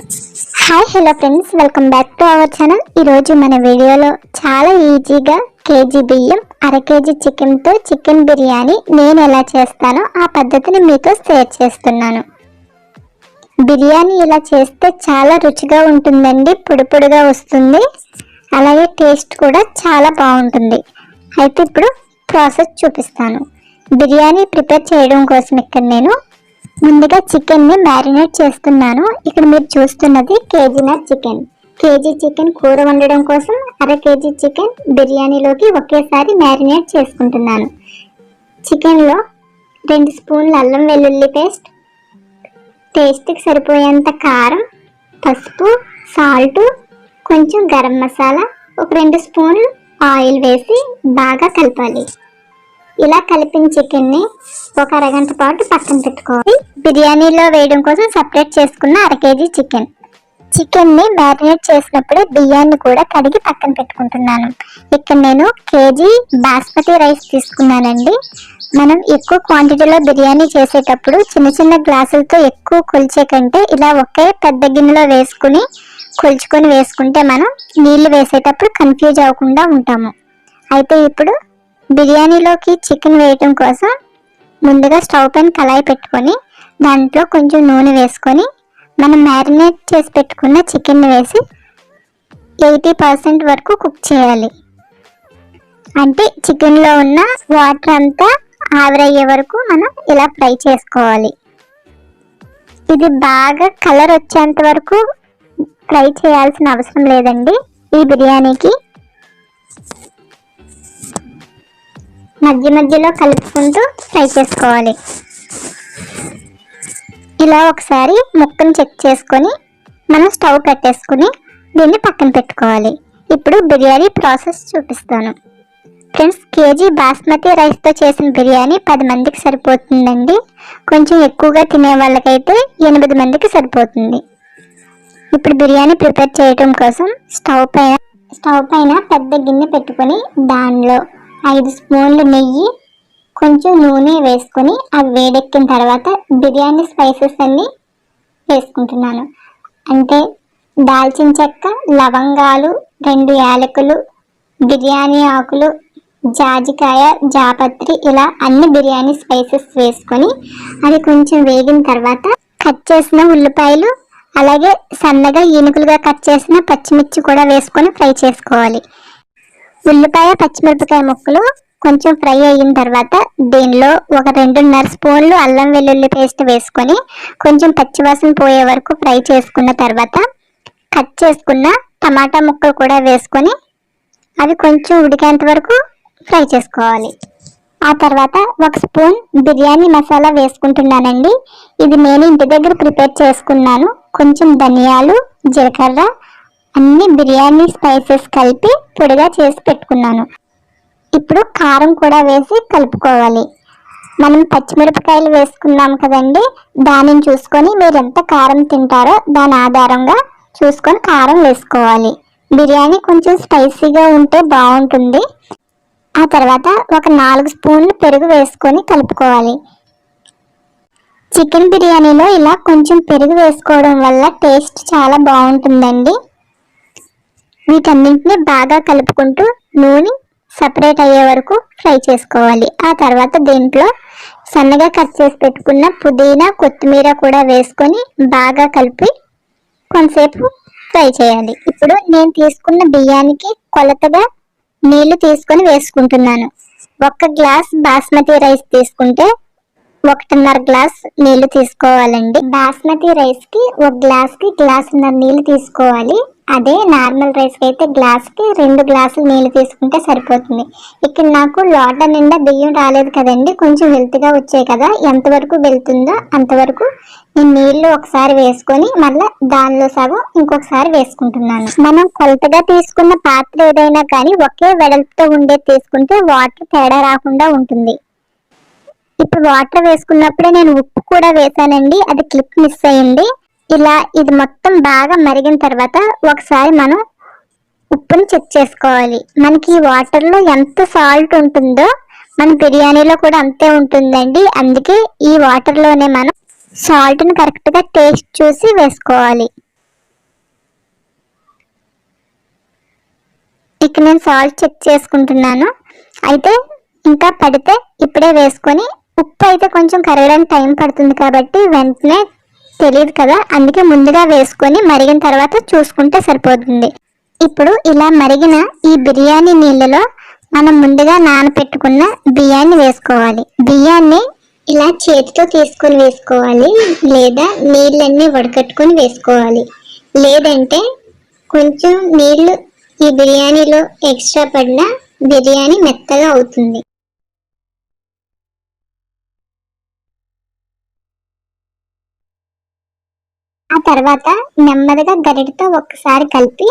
Hi hello friends welcome back to our channel ఈరోజు మన వీడియోలో చాలా ఈజీగా కేజీ బియ్యం అర కేజీ చికెన్తో చికెన్ బిర్యానీ నేను ఎలా చేస్తానో ఆ పద్ధతిని మీతో షేర్ చేస్తున్నాను. బిర్యానీ ఇలా చేస్తే చాలా రుచిగా ఉంటుందండి పొడి పొడిగా వస్తుంది. అలాగే టేస్ట్ కూడా చాలా బాగుంటుంది. అయితే ఇప్పుడు ప్రాసెస్ చూపిస్తాను. బిర్యానీ ప్రిపేర్ చేయడం కోసం ఇక్కడ నేను ముందుగా చికెన్ని మ్యారినేట్ చేస్తున్నాను. ఇక్కడ మీరు చూస్తున్నది కేజీనర్ చికెన్ కేజీ చికెన్ కూర వండడం కోసం అర కేజీ చికెన్ బిర్యానీలోకి ఒకేసారి మ్యారినేట్ చేసుకుంటున్నాను. చికెన్లో రెండు స్పూన్ల అల్లం వెల్లుల్లి పేస్ట్ టేస్ట్కి సరిపోయేంత కారం పసుపు సాల్ట్ కొంచెం గరం మసాలా ఒక రెండు స్పూన్లు ఆయిల్ వేసి బాగా కలపాలి. ఇలా కలిపిన చికెన్ని ఒక అరగంట పాటు పక్కన పెట్టుకోవాలి. బిర్యానీలో వేయడం కోసం సపరేట్ చేసుకున్న అర కేజీ చికెన్ చికెన్ని మ్యారినేట్ చేసినప్పుడే బియ్యాన్ని కూడా కడిగి పక్కన పెట్టుకుంటున్నాను. ఇక్కడ నేను కేజీ బాస్మతి రైస్ తీసుకున్నానండి. మనం ఎక్కువ క్వాంటిటీలో బిర్యానీ చేసేటప్పుడు చిన్న చిన్న గ్లాసులతో ఎక్కువ కొలిచే కంటే ఇలా ఒకే పెద్ద గిన్నెలో వేసుకుని కొలుచుకొని వేసుకుంటే మనం నీళ్ళు వేసేటప్పుడు కన్ఫ్యూజ్ అవ్వకుండా ఉంటాము. అయితే ఇప్పుడు బిర్యానీలోకి చికెన్ వేయటం కోసం ముందుగా స్టవ్ పైన కళాయి పెట్టుకొని దాంట్లో కొంచెం నూనె వేసుకొని మనం మ్యారినేట్ చేసి పెట్టుకున్న చికెన్ వేసి ఎయిటీ పర్సెంట్ వరకు కుక్ చేయాలి. అంటే చికెన్లో ఉన్న వాటర్ అంతా ఆవిరయ్యే వరకు మనం ఇలా ఫ్రై చేసుకోవాలి. ఇది బాగా కలర్ వచ్చేంత వరకు ఫ్రై చేయాల్సిన అవసరం లేదండి ఈ బిర్యానీకి. మధ్య మధ్యలో కలుపుకుంటూ ఫ్రై చేసుకోవాలి. ఇలా ఒకసారి ముక్కను చెక్ చేసుకొని మనం స్టవ్ కట్టేసుకుని దీన్ని పక్కన పెట్టుకోవాలి. ఇప్పుడు బిర్యానీ ప్రాసెస్ చూపిస్తాను. ఫ్రెండ్స్ కేజీ బాస్మతి రైస్తో చేసిన బిర్యానీ పది మందికి సరిపోతుందండి. కొంచెం ఎక్కువగా తినే వాళ్ళకైతే ఎనిమిది మందికి సరిపోతుంది. ఇప్పుడు బిర్యానీ ప్రిపేర్ చేయటం కోసం స్టవ్ పైన స్టవ్ పైన పెద్ద గిన్నె పెట్టుకొని దానిలో ఐదు స్పూన్లు నెయ్యి కొంచెం నూనె వేసుకొని అవి వేడెక్కిన తర్వాత బిర్యానీ స్పైసెస్ అన్నీ వేసుకుంటున్నాను. అంటే దాల్చిన చెక్క లవంగాలు రెండు యాలకులు బిర్యానీ ఆకులు జాజికాయ జాపత్రి ఇలా అన్ని బిర్యానీ స్పైసెస్ వేసుకొని అది కొంచెం వేగిన తర్వాత కట్ చేసిన ఉల్లిపాయలు అలాగే సన్నగా ఏనుకలుగా కట్ చేసిన పచ్చిమిర్చి కూడా వేసుకొని ఫ్రై చేసుకోవాలి. ఉల్లిపాయ పచ్చిమిరపకాయ ముక్కలు కొంచెం ఫ్రై అయిన తర్వాత దీనిలో ఒక రెండున్నర స్పూన్లు అల్లం వెల్లుల్లి పేస్ట్ వేసుకొని కొంచెం పచ్చివాసన పోయే వరకు ఫ్రై చేసుకున్న తర్వాత కట్ చేసుకున్న టమాటా ముక్కలు కూడా వేసుకొని అవి కొంచెం ఉడికేంత వరకు ఫ్రై చేసుకోవాలి. ఆ తర్వాత ఒక స్పూన్ బిర్యానీ మసాలా వేసుకుంటున్నానండి. ఇది నేను ఇంటి దగ్గర ప్రిపేర్ చేసుకున్నాను. కొంచెం ధనియాలు జీలకర్ర అన్ని బిర్యానీ స్పైసెస్ కలిపి పొడిగా చేసి పెట్టుకున్నాను. ఇప్పుడు కారం కూడా వేసి కలుపుకోవాలి. మనం పచ్చిమిరపకాయలు వేసుకున్నాం కదండి దానిని చూసుకొని మీరు ఎంత కారం తింటారో దాని ఆధారంగా చూసుకొని కారం వేసుకోవాలి. బిర్యానీ కొంచెం స్పైసీగా ఉంటే బాగుంటుంది. ఆ తర్వాత ఒక నాలుగు స్పూన్లు పెరుగు వేసుకొని కలుపుకోవాలి. చికెన్ బిర్యానీలో ఇలా కొంచెం పెరుగు వేసుకోవడం వల్ల టేస్ట్ చాలా బాగుంటుందండి. వీటన్నింటిని బాగా కలుపుకుంటూ నూనె సపరేట్ అయ్యే వరకు ఫ్రై చేసుకోవాలి. ఆ తర్వాత దీంట్లో సన్నగా కట్ చేసి పెట్టుకున్న పుదీనా కొత్తిమీర కూడా వేసుకొని బాగా కలిపి కొంతసేపు ఫ్రై చేయాలి. ఇప్పుడు నేను తీసుకున్న బియ్యానికి కొలతగా నీళ్ళు తీసుకొని వేసుకుంటున్నాను. ఒక గ్లాస్ బాస్మతి రైస్ తీసుకుంటే ఒకటిన్నర గ్లాస్ నీళ్ళు తీసుకోవాలండి. బాస్మతి రైస్కి ఒక గ్లాస్కి గ్లాసున్నర నీళ్ళు తీసుకోవాలి. అదే నార్మల్ రైస్కి అయితే గ్లాస్కి రెండు గ్లాసులు నీళ్ళు తీసుకుంటే సరిపోతుంది. ఇక్కడ నాకు లోట నిండా బియ్యం రాలేదు కదండి కొంచెం వెల్త్గా వచ్చాయి కదా ఎంతవరకు వెళ్తుందో అంతవరకు నేను నీళ్ళు ఒకసారి వేసుకొని మళ్ళీ దానిలో సగం ఇంకొకసారి వేసుకుంటున్నాను. మనం కొలతగా తీసుకున్న పాత్ర ఏదైనా కానీ ఒకే వెడల్పుతో ఉండేది తీసుకుంటే వాటర్ తేడా రాకుండా ఉంటుంది. ఇప్పుడు వాటర్ వేసుకున్నప్పుడే నేను ఉప్పు కూడా వేసానండి అది క్లిప్ మిస్ అయ్యింది ఇలా ఇది మొత్తం బాగా మరిగిన తర్వాత ఒకసారి మనం ఉప్పుని చెక్ చేసుకోవాలి. మనకి వాటర్లో ఎంత సాల్ట్ ఉంటుందో మన బిర్యానీలో కూడా అంతే ఉంటుందండి. అందుకే ఈ వాటర్లోనే మనం సాల్ట్ని కరెక్ట్గా టేస్ట్ చూసి వేసుకోవాలి. ఇక నేను సాల్ట్ చెక్ చేసుకుంటున్నాను. అయితే ఇంకా పడితే ఇప్పుడే వేసుకొని ఉప్పు అయితే కొంచెం కరగడానికి టైం పడుతుంది కాబట్టి వెంటనే తెలియదు కదా? అందుకే ముందుగా వేసుకొని మరిగిన తర్వాత చూసుకుంటే సరిపోతుంది. ఇప్పుడు ఇలా మరిగిన ఈ బిర్యానీ నీళ్ళలో మనం ముందుగా నానపెట్టుకున్న బియ్యాన్ని వేసుకోవాలి. బియ్యాన్ని ఇలా చేతితో తీసుకొని వేసుకోవాలి. లేదా నీళ్ళన్నీ వడకట్టుకొని వేసుకోవాలి. లేదంటే కొంచెం నీళ్ళు ఈ బిర్యానీలో ఎక్స్ట్రా పడినా బిర్యానీ మెత్తగా అవుతుంది. తర్వాత నెమ్మదిగా గరిటతో ఒక్కసారి కలిపి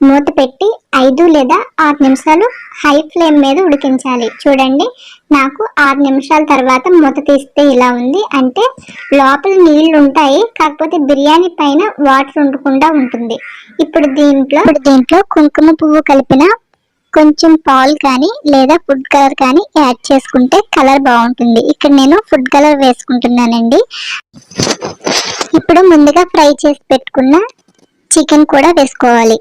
మూత పెట్టి ఐదు లేదా ఆరు నిమిషాలు హై ఫ్లేమ్ మీద ఉడికించాలి. చూడండి నాకు ఆరు నిమిషాల తర్వాత మూత తీస్తే ఇలా ఉంది. అంటే లోపల నీళ్ళు ఉంటాయి కాకపోతే బిర్యానీ పైన వాటర్ ఉండకుండా ఉంటుంది. ఇప్పుడు దీంట్లో ఇప్పుడు దీంట్లో కుంకుమ పువ్వు కలిపిన కొంచెం పాలు కానీ లేదా ఫుడ్ కలర్ కానీ యాడ్ చేసుకుంటే కలర్ బాగుంటుంది. ఇక్కడ నేను ఫుడ్ కలర్ వేసుకుంటున్నానండి. ఇప్పుడు ముందుగా ఫ్రై చేసి పెట్టుకున్న చికెన్ కూడా వేసుకోవాలి.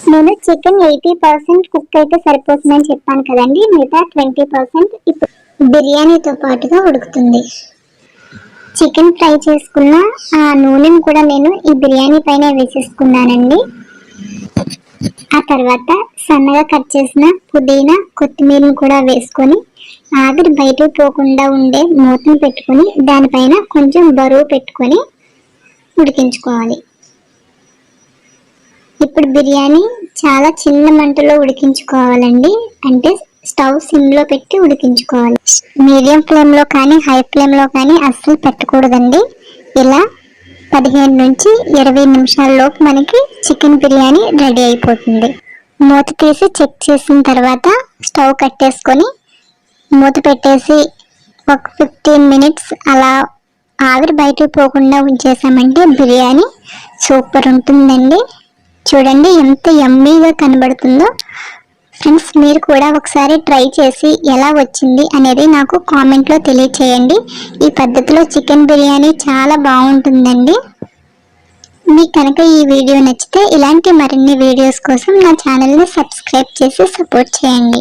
నేను చికెన్ ఎయిటీ పర్సెంట్ కుక్ అయితే సరిపోతుందని చెప్పాను కదండి. మిగతా ట్వంటీ పర్సెంట్ ఇప్పుడు బిర్యానీతో పాటుగా ఉడుకుతుంది. చికెన్ ఫ్రై చేసుకున్న ఆ నూనెను కూడా నేను ఈ బిర్యానీ పైన వేసేసుకున్నానండి. ఆ తర్వాత సన్నగా కట్ చేసిన పుదీనా కొత్తిమీరను కూడా వేసుకొని ఆవిరి బయటకు పోకుండా ఉండే మూతను పెట్టుకొని దానిపైన కొంచెం బరువు పెట్టుకొని ఉడికించుకోవాలి. ఇప్పుడు బిర్యానీ చాలా చిన్న మంటలో ఉడికించుకోవాలండి. అంటే స్టవ్ సిమ్లో పెట్టి ఉడికించుకోవాలి. మీడియం ఫ్లేమ్లో కానీ హై ఫ్లేమ్లో కానీ అస్సలు పెట్టకూడదండి. ఇలా పదిహేను నుంచి ఇరవై నిమిషాల్లోపు మనకి చికెన్ బిర్యానీ రెడీ అయిపోతుంది. మూత తీసి చెక్ చేసిన తర్వాత స్టవ్ కట్టేసుకొని మూత పెట్టేసి ఒక ఫిఫ్టీన్ మినిట్స్ అలా ఆవిరి బయటకు పోకుండా ఉంచేసామంటే బిర్యానీ సూపర్ ఉంటుందండి. చూడండి ఎంత ఎమ్మీగా కనబడుతుందో. ఫ్రెండ్స్ మీరు కూడా ఒకసారి ట్రై చేసి ఎలా వచ్చింది అనేది నాకు కామెంట్లో తెలియచేయండి. ఈ పద్ధతిలో చికెన్ బిర్యానీ చాలా బాగుంటుందండి. మీకు కనుక ఈ వీడియో నచ్చితే ఇలాంటి మరిన్ని వీడియోస్ కోసం నా ఛానల్ని సబ్స్క్రైబ్ చేసి సపోర్ట్ చేయండి.